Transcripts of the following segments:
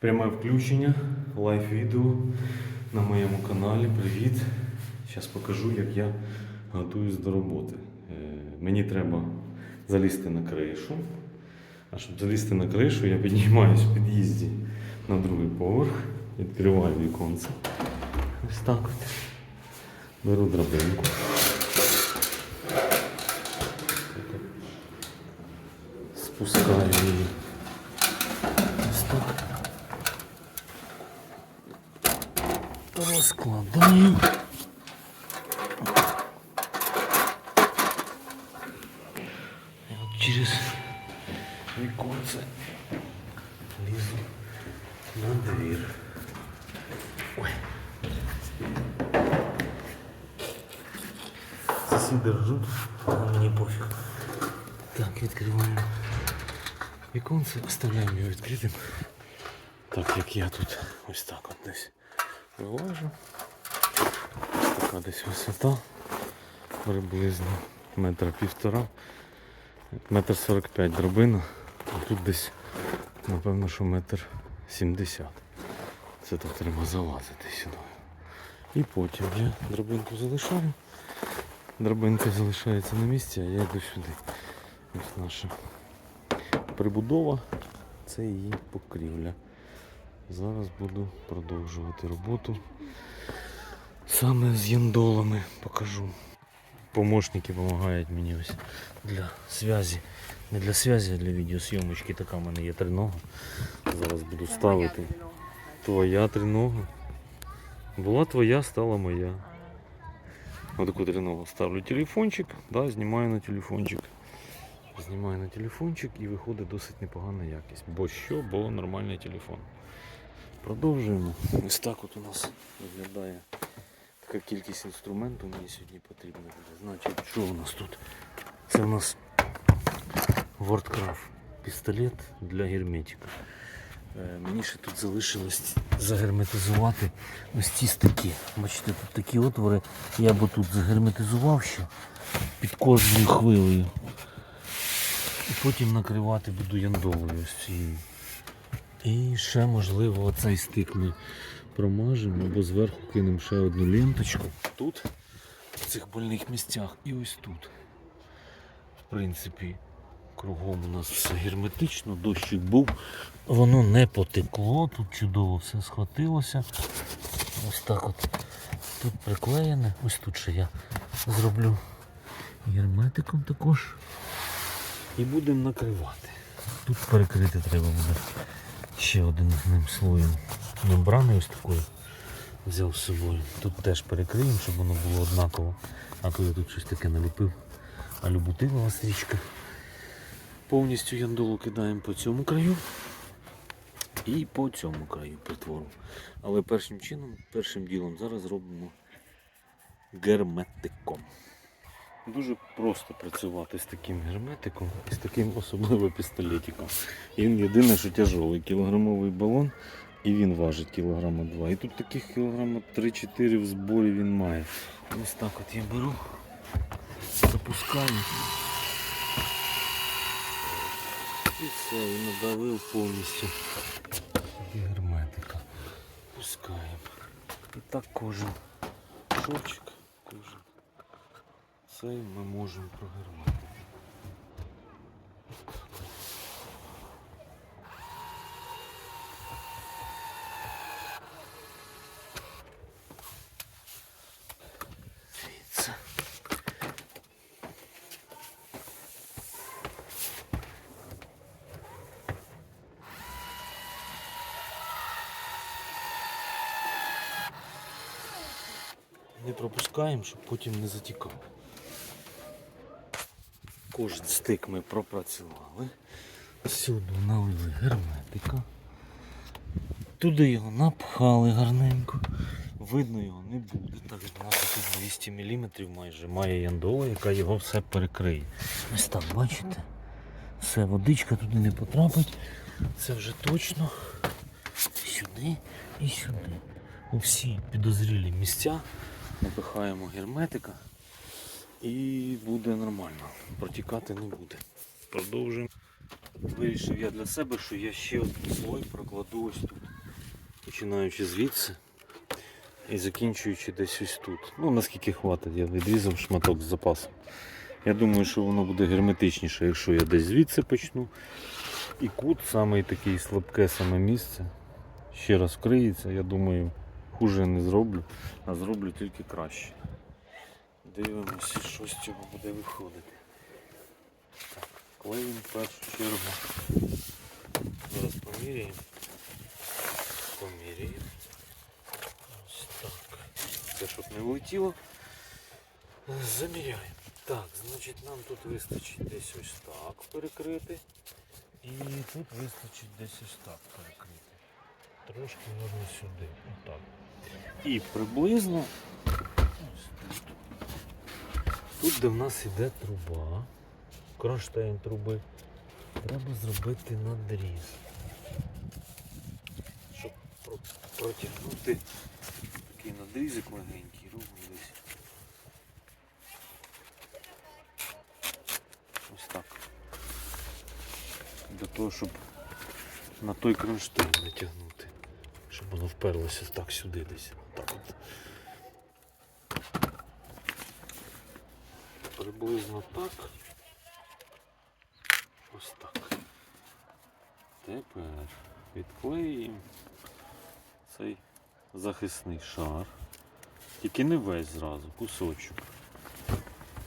Пряме включення, лайв відео на моєму каналі. Привіт! Зараз покажу, як я готуюсь до роботи. Е, Мені треба залізти на кришу. А щоб залізти на кришу, я піднімаюсь в під'їзді на другий поверх, відкриваю віконце. Ось так от. Беру драбинку. Спускаю її. Розкладаю. І от через віконце лізу на двір. Ой. Сусіди ржуть, але мені пофіг. Так, відкриваємо віконце, оставляємо його відкритим. Так як я тут ось так от десь Ось така десь висота. Приблизно метра півтора. Метр сорок п'ять дробина. А тут десь, напевно, що метр сімдесят. Це так треба залазити сюди. І потім я дробинку залишаю. Дробинка залишається на місці, а я йду сюди. Ось наша прибудова. Це її покрівля. Зараз буду продовжувати роботу. Саме з яндолами покажу. Помощники допомагають мені ось для зв'язі. Не для зв'язі, а для відеосйомочки. Така в мене є тринога. Зараз буду ставити. Твоя тринога. Була твоя, стала моя. Отаку триногу ставлю телефончик, да, знімаю на телефончик. Знімаю на телефончик і виходить досить непогана якість. Бо що, бо нормальний телефон. Продовжуємо. Ось так от у нас виглядає така кількість інструменту мені сьогодні потрібна буде. Значить, що у нас тут? Це у нас WordCraft пістолет для герметика. Е, Мені ще тут залишилось загерметизувати ось ці стики. Бачите, тут такі отвори. Я би тут загерметизував ще під кожною хвилею. І потім накривати буду яндовою ось цією. І ще можливо оцей стик ми промажемо або зверху кинемо ще одну ленточку. Тут, в цих больних місцях, і ось тут. В принципі, кругом у нас все герметично, дощик був. Воно не потекло, тут чудово все схватилося. Ось так от. Тут приклеєне. Ось тут ще я зроблю герметиком також. І будемо накривати. Тут перекрити треба буде ще один ним слоєм мембрани ось такої взяв з собою. Тут теж перекриємо, щоб воно було однаково. А то я тут щось таке наліпив. Алюбутинова стрічка. Повністю яндолу кидаємо по цьому краю і по цьому краю притвору. Але першим чином, першим ділом зараз робимо герметиком. Дуже просто працювати з таким герметиком і з таким особливо пістолетиком. Він єдине, що тяжелий, кілограмовий балон, і він важить кілограма 2. І тут таких кілограма 3-4 в зборі він має. Ось так от я беру, запускаю. І все, і надавив повністю герметика. Пускаємо. І так кожен шовчик, цей ми можемо прогермати. Не пропускаємо, щоб потім не затікало. Кожен стик ми пропрацювали. Сюди налили герметика. Туди його напхали гарненько. Видно його не буде, так як у нас тут 200 мм майже має яндола, яка його все перекриє. Ось так, бачите? Все, водичка туди не потрапить. Це вже точно. Сюди і сюди. У всі підозрілі місця напихаємо герметика і буде нормально. Протікати не буде. Продовжуємо. Вирішив я для себе, що я ще один слой прокладу ось тут. Починаючи звідси і закінчуючи десь ось тут. Ну наскільки хватить, я відрізав шматок з запасом. Я думаю, що воно буде герметичніше, якщо я десь звідси почну. І кут, саме такий слабке саме місце, ще раз вкриється, я думаю, хуже не зроблю, а зроблю тільки краще. Дивимося, що з цього буде виходити. Так, клеїмо в першу чергу. Зараз поміряємо. Поміряємо. Ось так. Це щоб не влетіло. Заміряємо. Так, значить нам тут вистачить десь ось так перекрити. І тут вистачить десь ось так перекрити. Трошки можна сюди. Отак. І приблизно ось тут. Тут, де в нас іде труба, кронштейн труби, треба зробити надріз. Щоб протягнути такий надрізик легенький, робимо десь. Ось так. Для того, щоб на той кронштейн натягнути. Щоб воно вперлося так сюди десь. Так от. Приблизно так. Ось так. Тепер відклеїмо цей захисний шар. Тільки не весь зразу, кусочок.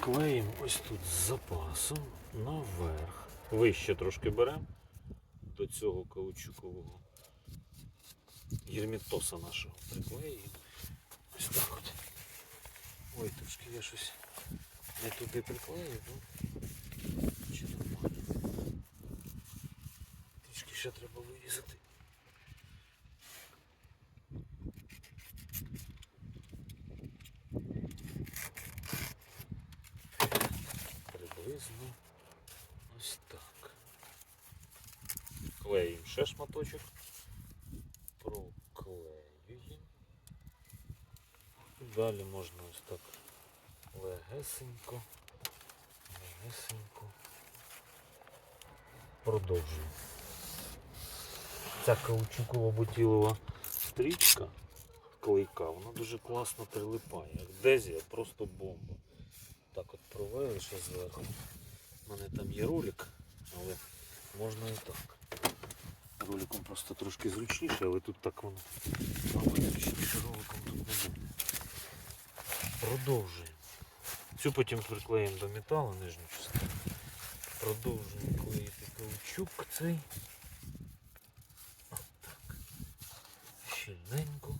Клеїмо ось тут з запасом наверх. Вище трошки беремо до цього каучукового герметоса нашого. Приклеїмо. Ось так от. Ой, трошки я щось не туди приклеїв, ну чи нормально. Трішки ще треба вирізати. Приблизно ось так. Клеїмо ще шматочок. Проклеюємо. І далі можна ось так легесенько, легесенько продовжуємо. Ця каучукова бутілова стрічка клейка, вона дуже класно прилипає. Як дезія, просто бомба. Так от провели ще зверху. У мене там є ролик, але можна і так. Роликом просто трошки зручніше, але тут так воно. Мабуть, зручніше роликом тут не буде. Продовжуємо. Цю потім приклеїмо до металу нижню частину. Продовжуємо клеїти каучук цей. Отак. Щільненько.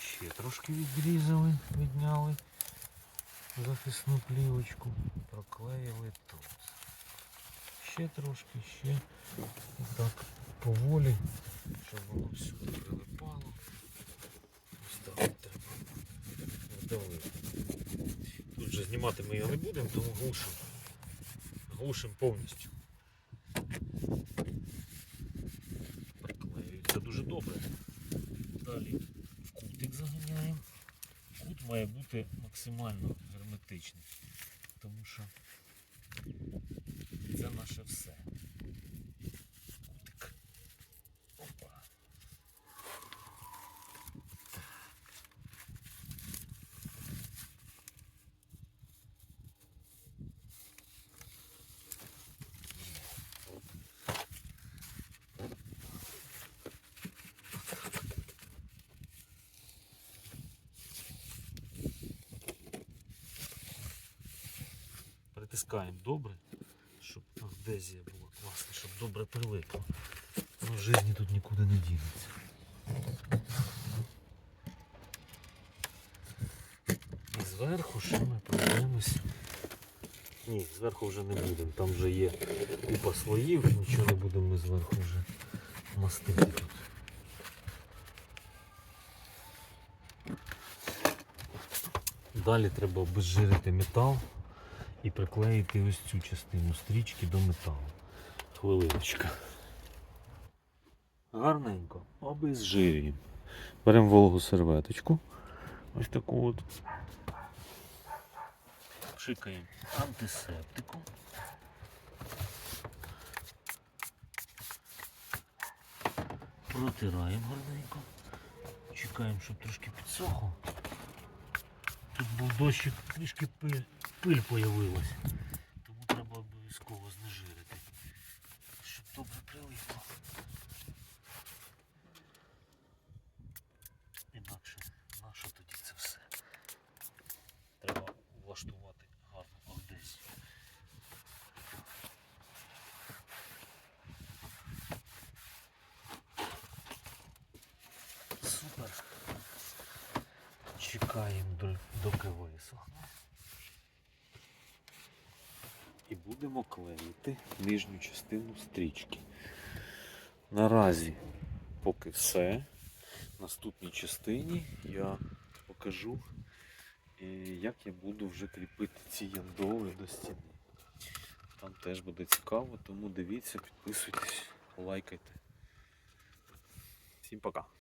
Ще трошки відрізали, відняли захисну плівочку, проклеїли тут. Ще трошки, ще. Так поволі, щоб воно всюди прилипало. Ось так от треба вдавити. Тут же знімати ми його не будемо, тому глушимо. Глушимо повністю. Приклеюється дуже добре. Далі в кутик заганяємо. Кут має бути максимально герметичний, тому що це наше все. Притискаємо добре, щоб адезія була класна, щоб добре прилипло. Воно в житті тут нікуди не дінеться. І зверху ще ми пройдемось. Ні, зверху вже не будемо. Там вже є купа слоїв, нічого не будемо ми зверху вже мастити тут. Далі треба обезжирити метал і приклеїти ось цю частину стрічки до металу. Хвилиночка. Гарненько. Обезжирюємо. Беремо вологу серветочку. Ось таку от. Пшикаємо антисептиком. Протираємо гарненько. Чекаємо, щоб трошки підсохло. Тут був дощик, трішки пиль, пиль появилась. Тому треба обов'язково знежирити. Щоб добре прилипло. Інакше нащо тоді це все? Треба влаштувати гарну одесію. Супер. Чекаємо доки висохне. І будемо клеїти нижню частину стрічки. Наразі поки все. В наступній частині я покажу, е, як я буду вже кріпити ці яндоли до стіни. Там теж буде цікаво, тому дивіться, підписуйтесь, лайкайте. Всім пока.